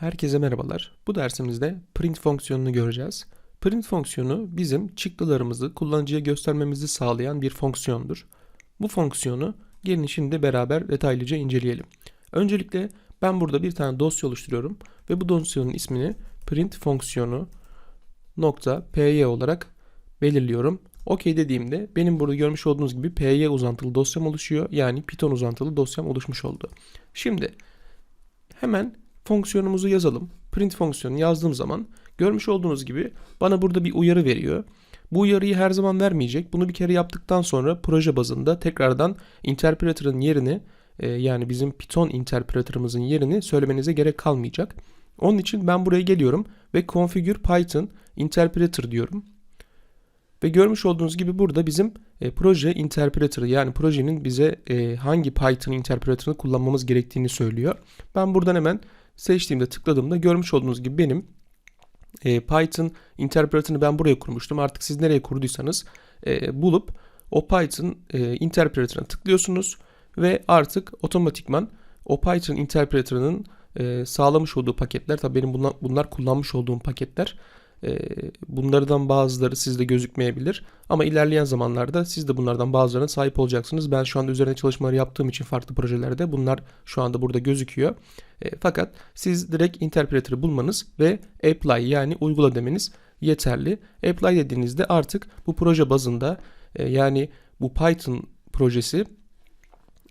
Herkese merhabalar. Bu dersimizde print fonksiyonunu göreceğiz. Print fonksiyonu bizim çıktılarımızı kullanıcıya göstermemizi sağlayan bir fonksiyondur. Bu fonksiyonu gelin şimdi beraber detaylıca inceleyelim. Öncelikle ben burada bir tane dosya oluşturuyorum ve bu dosyanın ismini print fonksiyonu .py olarak belirliyorum. OK dediğimde benim burada görmüş olduğunuz gibi py uzantılı dosyam oluşuyor. Yani Python uzantılı dosyam oluşmuş oldu. Şimdi hemen fonksiyonumuzu yazalım. Print fonksiyonu yazdığım zaman görmüş olduğunuz gibi bana burada bir uyarı veriyor. Bu uyarıyı her zaman vermeyecek. Bunu bir kere yaptıktan sonra proje bazında tekrardan interpreter'ın yerini e, yani bizim Python interpreter'ımızın yerini söylemenize gerek kalmayacak. Onun için ben buraya geliyorum ve configure Python interpreter diyorum. Ve görmüş olduğunuz gibi burada bizim e, proje interpreter'ı yani projenin bize e, hangi Python interpreter'ını kullanmamız gerektiğini söylüyor. Ben buradan hemen seçtiğimde tıkladığımda görmüş olduğunuz gibi benim e, Python interpreter'ını ben buraya kurmuştum. Artık siz nereye kurduysanız e, bulup o Python e, interpreter'ına tıklıyorsunuz ve artık otomatikman o Python interpreter'ının e, sağlamış olduğu paketler tabii benim bunlar, bunlar kullanmış olduğum paketler bunlardan bazıları sizde gözükmeyebilir ama ilerleyen zamanlarda siz de bunlardan bazılarına sahip olacaksınız. Ben şu anda üzerine çalışmaları yaptığım için farklı projelerde bunlar şu anda burada gözüküyor. E, fakat siz direkt interpreter'ı bulmanız ve apply yani uygula demeniz yeterli. Apply dediğinizde artık bu proje bazında e, yani bu Python projesi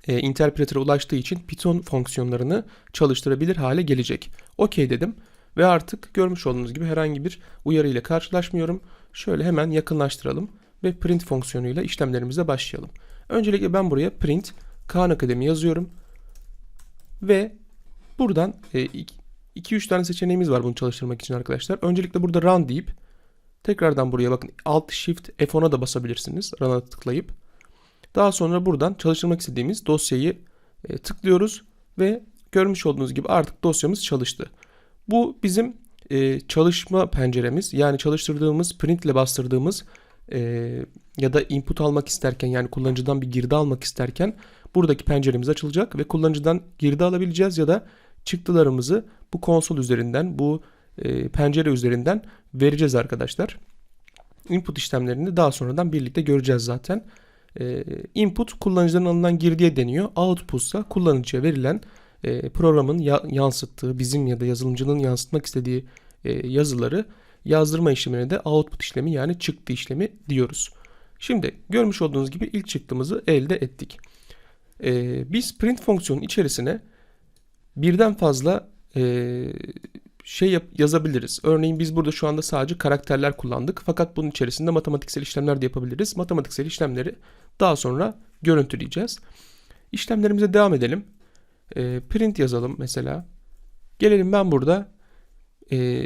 e, interpreter'a ulaştığı için Python fonksiyonlarını çalıştırabilir hale gelecek. OK dedim ve artık görmüş olduğunuz gibi herhangi bir uyarı ile karşılaşmıyorum. Şöyle hemen yakınlaştıralım ve print fonksiyonuyla işlemlerimize başlayalım. Öncelikle ben buraya print Khan Akademi yazıyorum. Ve buradan 2-3 tane seçeneğimiz var bunu çalıştırmak için arkadaşlar. Öncelikle burada run deyip tekrardan buraya bakın alt shift F10'a da basabilirsiniz. Run'a tıklayıp. Daha sonra buradan çalıştırmak istediğimiz dosyayı e, tıklıyoruz ve görmüş olduğunuz gibi artık dosyamız çalıştı. Bu bizim e, çalışma penceremiz yani çalıştırdığımız print ile bastırdığımız e, ya da input almak isterken yani kullanıcıdan bir girdi almak isterken buradaki penceremiz açılacak ve kullanıcıdan girdi alabileceğiz ya da çıktılarımızı bu konsol üzerinden bu e, pencere üzerinden vereceğiz arkadaşlar. Input işlemlerini daha sonradan birlikte göreceğiz zaten. E, input kullanıcıdan alınan girdiye deniyor. Output ise kullanıcıya verilen e, programın ya, yansıttığı bizim ya da yazılımcının yansıtmak istediği e, yazıları yazdırma işlemine de output işlemi yani çıktı işlemi diyoruz. Şimdi görmüş olduğunuz gibi ilk çıktığımızı elde ettik. E, biz print fonksiyonun içerisine birden fazla e, şey yap, yazabiliriz. Örneğin biz burada şu anda sadece karakterler kullandık. Fakat bunun içerisinde matematiksel işlemler de yapabiliriz. Matematiksel işlemleri daha sonra görüntüleyeceğiz. İşlemlerimize devam edelim. E, print yazalım mesela. Gelelim ben burada e,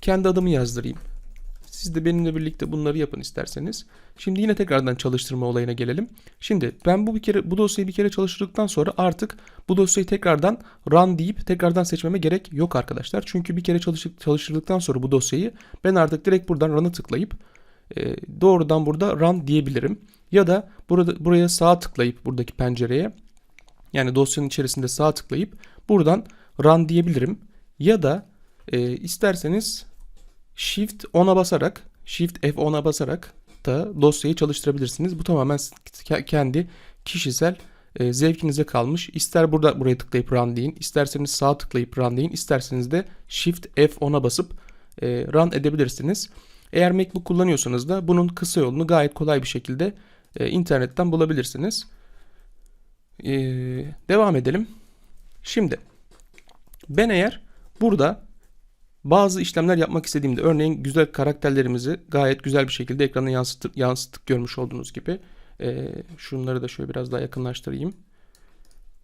kendi adımı yazdırayım. Siz de benimle birlikte bunları yapın isterseniz. Şimdi yine tekrardan çalıştırma olayına gelelim. Şimdi ben bu bir kere bu dosyayı bir kere çalıştırdıktan sonra artık bu dosyayı tekrardan run deyip tekrardan seçmeme gerek yok arkadaşlar. Çünkü bir kere çalıştırdıktan sonra bu dosyayı ben artık direkt buradan run'a tıklayıp e, doğrudan burada run diyebilirim. Ya da burada buraya sağ tıklayıp buradaki pencereye yani dosyanın içerisinde sağ tıklayıp buradan run diyebilirim. Ya da e, isterseniz Shift 10'a basarak, Shift F10'a basarak da dosyayı çalıştırabilirsiniz. Bu tamamen kendi kişisel e, zevkinize kalmış. İster burada buraya tıklayıp run deyin, isterseniz sağ tıklayıp run deyin, isterseniz de Shift F10'a basıp e, run edebilirsiniz. Eğer MacBook kullanıyorsanız da bunun kısa yolunu gayet kolay bir şekilde e, internetten bulabilirsiniz. E, devam edelim. Şimdi ben eğer burada bazı işlemler yapmak istediğimde örneğin güzel karakterlerimizi gayet güzel bir şekilde ekrana yansıtıp, yansıtıp görmüş olduğunuz gibi e, şunları da şöyle biraz daha yakınlaştırayım.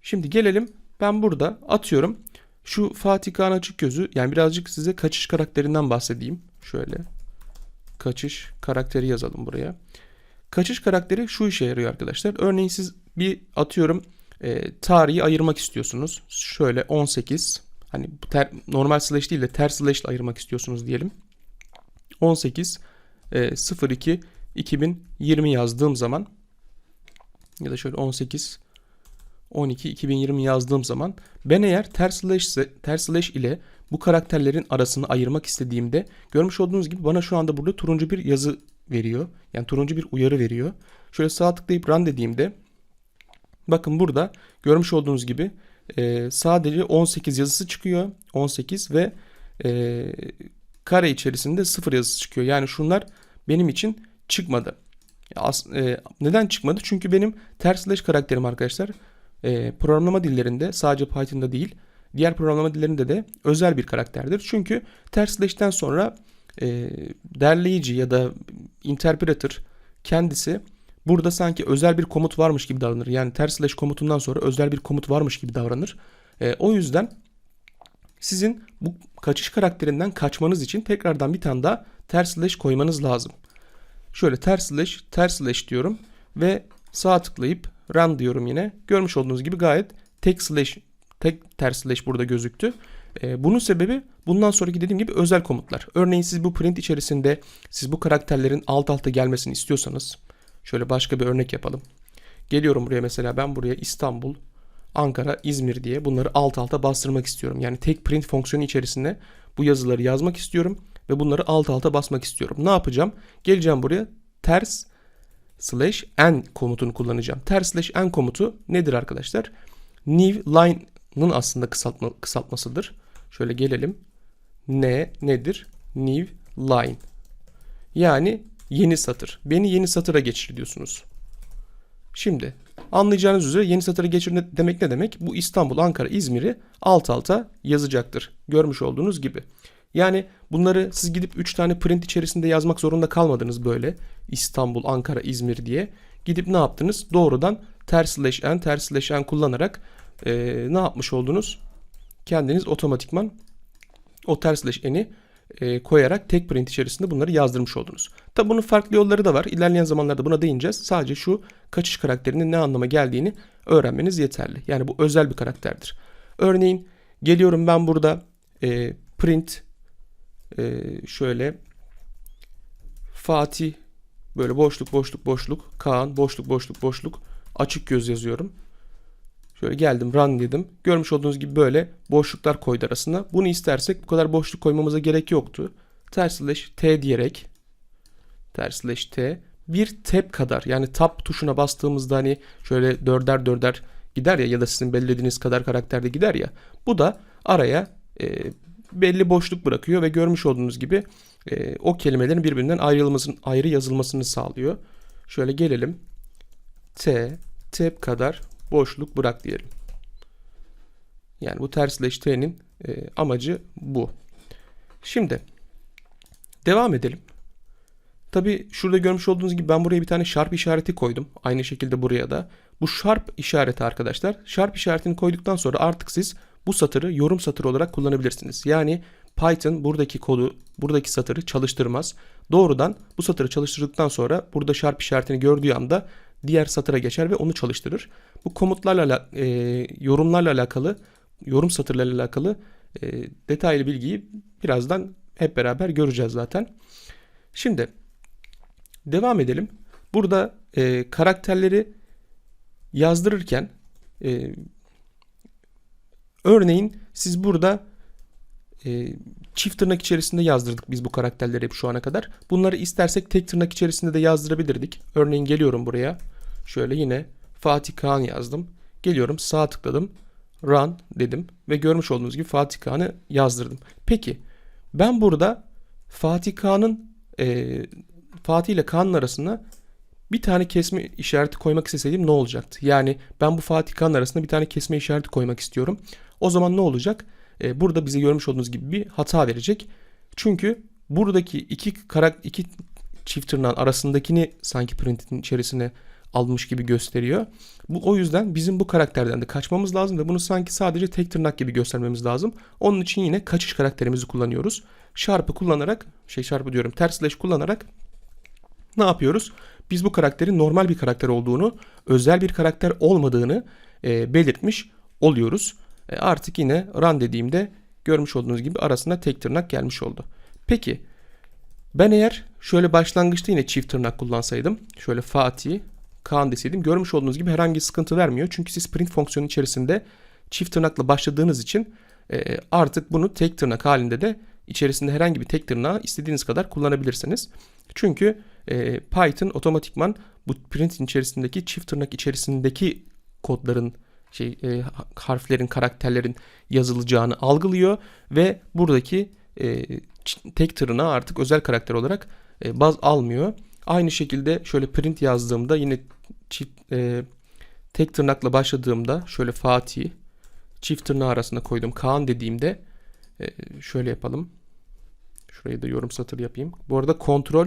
Şimdi gelelim ben burada atıyorum şu Fatih Kaan Açıkgöz'ü yani birazcık size kaçış karakterinden bahsedeyim. Şöyle kaçış karakteri yazalım buraya. Kaçış karakteri şu işe yarıyor arkadaşlar. Örneğin siz bir atıyorum e, tarihi ayırmak istiyorsunuz. Şöyle 18 hani ter, normal slash değil de ters slash ile ayırmak istiyorsunuz diyelim. 18 e, 02 2020 yazdığım zaman ya da şöyle 18 12 2020 yazdığım zaman ben eğer ters slash, ters slash ile bu karakterlerin arasını ayırmak istediğimde görmüş olduğunuz gibi bana şu anda burada turuncu bir yazı veriyor. Yani turuncu bir uyarı veriyor. Şöyle sağ tıklayıp run dediğimde bakın burada görmüş olduğunuz gibi e, sadece 18 yazısı çıkıyor. 18 ve e, kare içerisinde 0 yazısı çıkıyor. Yani şunlar benim için çıkmadı. As- e, neden çıkmadı? Çünkü benim ters slash karakterim arkadaşlar e, programlama dillerinde sadece Python'da değil diğer programlama dillerinde de özel bir karakterdir. Çünkü ters slash'ten sonra e, derleyici ya da interpreter kendisi burada sanki özel bir komut varmış gibi davranır. Yani ters slash komutundan sonra özel bir komut varmış gibi davranır. E, o yüzden sizin bu kaçış karakterinden kaçmanız için tekrardan bir tane daha ters slash koymanız lazım. Şöyle ters slash ters slash diyorum ve sağ tıklayıp run diyorum yine. Görmüş olduğunuz gibi gayet tek slash tek ters slash burada gözüktü. Ee, bunun sebebi bundan sonraki dediğim gibi özel komutlar. Örneğin siz bu print içerisinde siz bu karakterlerin alt alta gelmesini istiyorsanız şöyle başka bir örnek yapalım. Geliyorum buraya mesela ben buraya İstanbul, Ankara, İzmir diye bunları alt alta bastırmak istiyorum. Yani tek print fonksiyonu içerisinde bu yazıları yazmak istiyorum ve bunları alt alta basmak istiyorum. Ne yapacağım? Geleceğim buraya ters slash n komutunu kullanacağım. Ters slash n komutu nedir arkadaşlar? New line'ın aslında kısaltma, kısaltmasıdır. Şöyle gelelim. Ne nedir? New line. Yani yeni satır. Beni yeni satıra geçir diyorsunuz. Şimdi anlayacağınız üzere yeni satıra geçir demek ne demek? Bu İstanbul, Ankara, İzmir'i alt alta yazacaktır. Görmüş olduğunuz gibi. Yani bunları siz gidip 3 tane print içerisinde yazmak zorunda kalmadınız böyle. İstanbul, Ankara, İzmir diye. Gidip ne yaptınız? Doğrudan ters slash n, ters slash n kullanarak eee, ne yapmış oldunuz? Kendiniz otomatikman o ters slash n'i e, koyarak tek print içerisinde bunları yazdırmış oldunuz. Tabi bunun farklı yolları da var. İlerleyen zamanlarda buna değineceğiz. Sadece şu kaçış karakterinin ne anlama geldiğini öğrenmeniz yeterli. Yani bu özel bir karakterdir. Örneğin geliyorum ben burada e, print e, şöyle Fatih böyle boşluk boşluk boşluk Kaan boşluk boşluk boşluk açık göz yazıyorum. Şöyle geldim run dedim. Görmüş olduğunuz gibi böyle boşluklar koydu arasına. Bunu istersek bu kadar boşluk koymamıza gerek yoktu. Ters slash t diyerek ters slash t bir tab kadar yani tab tuşuna bastığımızda hani şöyle dörder dörder gider ya ya da sizin belirlediğiniz kadar karakterde gider ya. Bu da araya e, belli boşluk bırakıyor ve görmüş olduğunuz gibi e, o kelimelerin birbirinden ayrılmasını, ayrı yazılmasını sağlıyor. Şöyle gelelim. T, tab kadar boşluk bırak diyelim. Yani bu ters slash t'nin e, amacı bu. Şimdi devam edelim. Tabi şurada görmüş olduğunuz gibi ben buraya bir tane sharp işareti koydum. Aynı şekilde buraya da. Bu sharp işareti arkadaşlar. Sharp işaretini koyduktan sonra artık siz bu satırı yorum satırı olarak kullanabilirsiniz. Yani Python buradaki kodu, buradaki satırı çalıştırmaz. Doğrudan bu satırı çalıştırdıktan sonra burada sharp işaretini gördüğü anda diğer satıra geçer ve onu çalıştırır. Bu komutlarla e, yorumlarla alakalı, yorum satırlarıyla alakalı e, detaylı bilgiyi birazdan hep beraber göreceğiz zaten. Şimdi devam edelim. Burada e, karakterleri yazdırırken e, örneğin siz burada e, çift tırnak içerisinde yazdırdık biz bu karakterleri hep şu ana kadar. Bunları istersek tek tırnak içerisinde de yazdırabilirdik. Örneğin geliyorum buraya. Şöyle yine Fatih Kağan yazdım. Geliyorum sağ tıkladım. Run dedim ve görmüş olduğunuz gibi Fatih Kağan'ı yazdırdım. Peki ben burada Fatih Kağan'ın e, Fatih ile Kaan'ın arasına bir tane kesme işareti koymak isteseydim ne olacaktı? Yani ben bu Fatih Kaan arasında bir tane kesme işareti koymak istiyorum. O zaman ne olacak? Ee, burada bize görmüş olduğunuz gibi bir hata verecek. Çünkü buradaki iki karak iki çift tırnağın arasındakini sanki printin içerisine almış gibi gösteriyor. Bu o yüzden bizim bu karakterden de kaçmamız lazım ve bunu sanki sadece tek tırnak gibi göstermemiz lazım. Onun için yine kaçış karakterimizi kullanıyoruz. Sharp'ı kullanarak, şey Sharp'ı diyorum, ters slash kullanarak ne yapıyoruz? Biz bu karakterin normal bir karakter olduğunu, özel bir karakter olmadığını e, belirtmiş oluyoruz. E, artık yine run dediğimde görmüş olduğunuz gibi arasına tek tırnak gelmiş oldu. Peki ben eğer şöyle başlangıçta yine çift tırnak kullansaydım, şöyle Fatih, Kaan deseydim görmüş olduğunuz gibi herhangi sıkıntı vermiyor. Çünkü siz print fonksiyonu içerisinde çift tırnakla başladığınız için e, artık bunu tek tırnak halinde de içerisinde herhangi bir tek tırnağı istediğiniz kadar kullanabilirsiniz. Çünkü e, Python otomatikman bu printin içerisindeki çift tırnak içerisindeki kodların şey e, harflerin karakterlerin yazılacağını algılıyor ve buradaki e, tek tırnağı artık özel karakter olarak e, baz almıyor. Aynı şekilde şöyle print yazdığımda yine çift, e, tek tırnakla başladığımda şöyle Fatih çift tırnağı arasında koydum Kaan dediğimde e, şöyle yapalım. Şurayı da yorum satır yapayım. Bu arada kontrol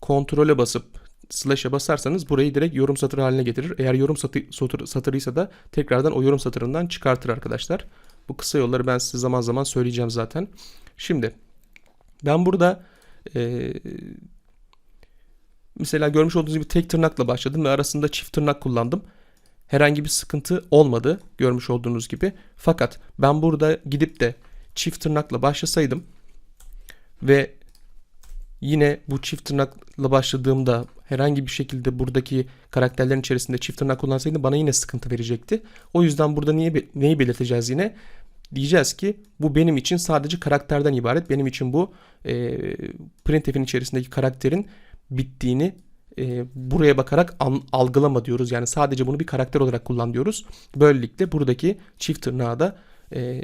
kontrole basıp slash'e basarsanız burayı direkt yorum satırı haline getirir. Eğer yorum satı, satır, satırıysa da tekrardan o yorum satırından çıkartır arkadaşlar. Bu kısa yolları ben size zaman zaman söyleyeceğim zaten. Şimdi ben burada e, mesela görmüş olduğunuz gibi tek tırnakla başladım ve arasında çift tırnak kullandım. Herhangi bir sıkıntı olmadı görmüş olduğunuz gibi. Fakat ben burada gidip de çift tırnakla başlasaydım ve yine bu çift tırnakla başladığımda herhangi bir şekilde buradaki karakterlerin içerisinde çift tırnak kullansaydım bana yine sıkıntı verecekti. O yüzden burada niye neyi belirteceğiz yine? Diyeceğiz ki bu benim için sadece karakterden ibaret. Benim için bu e, printf'in içerisindeki karakterin bittiğini e, buraya bakarak an- algılama diyoruz. Yani sadece bunu bir karakter olarak kullan diyoruz. Böylelikle buradaki çift tırnağı da e,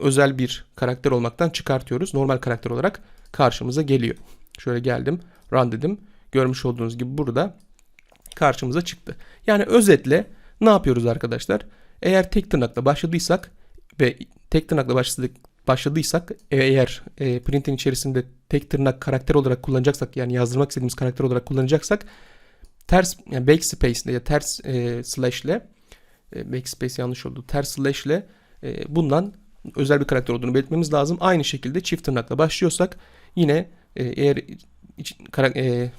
özel bir karakter olmaktan çıkartıyoruz. Normal karakter olarak karşımıza geliyor. Şöyle geldim, run dedim. Görmüş olduğunuz gibi burada karşımıza çıktı. Yani özetle ne yapıyoruz arkadaşlar? Eğer tek tırnakla başladıysak ve tek tırnakla başladık başladıysak e- eğer e, printin içerisinde tek tırnak karakter olarak kullanacaksak yani yazdırmak istediğimiz karakter olarak kullanacaksak ters yani backspace ile ya ters e, slash ile e, backspace yanlış oldu. Ters slash ile e, bundan özel bir karakter olduğunu belirtmemiz lazım. Aynı şekilde çift tırnakla başlıyorsak yine e, eğer iç, kara, e,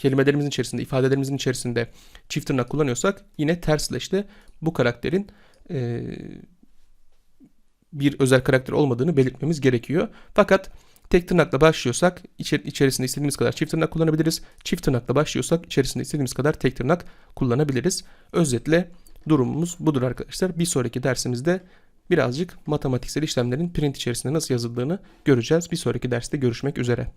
kelimelerimizin içerisinde, ifadelerimizin içerisinde çift tırnak kullanıyorsak yine ters slash ile bu karakterin e, bir özel karakter olmadığını belirtmemiz gerekiyor. Fakat tek tırnakla başlıyorsak içer- içerisinde istediğimiz kadar çift tırnak kullanabiliriz. Çift tırnakla başlıyorsak içerisinde istediğimiz kadar tek tırnak kullanabiliriz. Özetle durumumuz budur arkadaşlar. Bir sonraki dersimizde birazcık matematiksel işlemlerin print içerisinde nasıl yazıldığını göreceğiz. Bir sonraki derste görüşmek üzere.